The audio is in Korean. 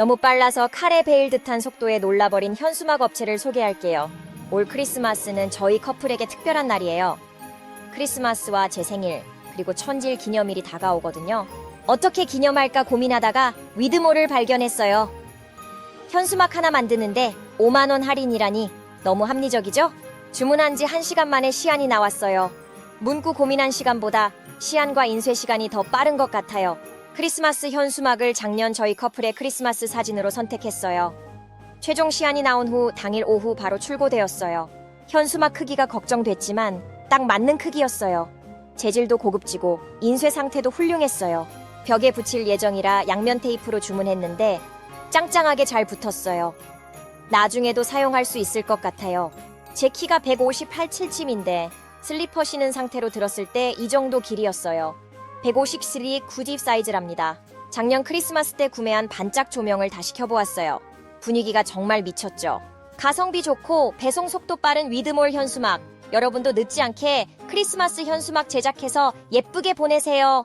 너무 빨라서 칼에 베일 듯한 속도에 놀라버린 현수막 업체를 소개할게요. 올 크리스마스는 저희 커플에게 특별한 날이에요. 크리스마스와 제 생일, 그리고 천질 기념일이 다가오거든요. 어떻게 기념할까 고민하다가 위드몰을 발견했어요. 현수막 하나 만드는데 5만원 할인이라니 너무 합리적이죠? 주문한 지 1시간 만에 시안이 나왔어요. 문구 고민한 시간보다 시안과 인쇄 시간이 더 빠른 것 같아요. 크리스마스 현수막을 작년 저희 커플의 크리스마스 사진으로 선택했어요. 최종 시안이 나온 후 당일 오후 바로 출고되었어요. 현수막 크기가 걱정됐지만 딱 맞는 크기였어요. 재질도 고급지고 인쇄 상태도 훌륭했어요. 벽에 붙일 예정이라 양면 테이프로 주문했는데 짱짱하게 잘 붙었어요. 나중에도 사용할 수 있을 것 같아요. 제 키가 158칠침인데 슬리퍼 신은 상태로 들었을 때 이 정도 길이였어요. 153 9집 사이즈랍니다. 작년 크리스마스 때 구매한 반짝 조명을 다시 켜보았어요. 분위기가 정말 미쳤죠. 가성비 좋고 배송 속도 빠른 위드몰 현수막. 여러분도 늦지 않게 크리스마스 현수막 제작해서 예쁘게 보내세요.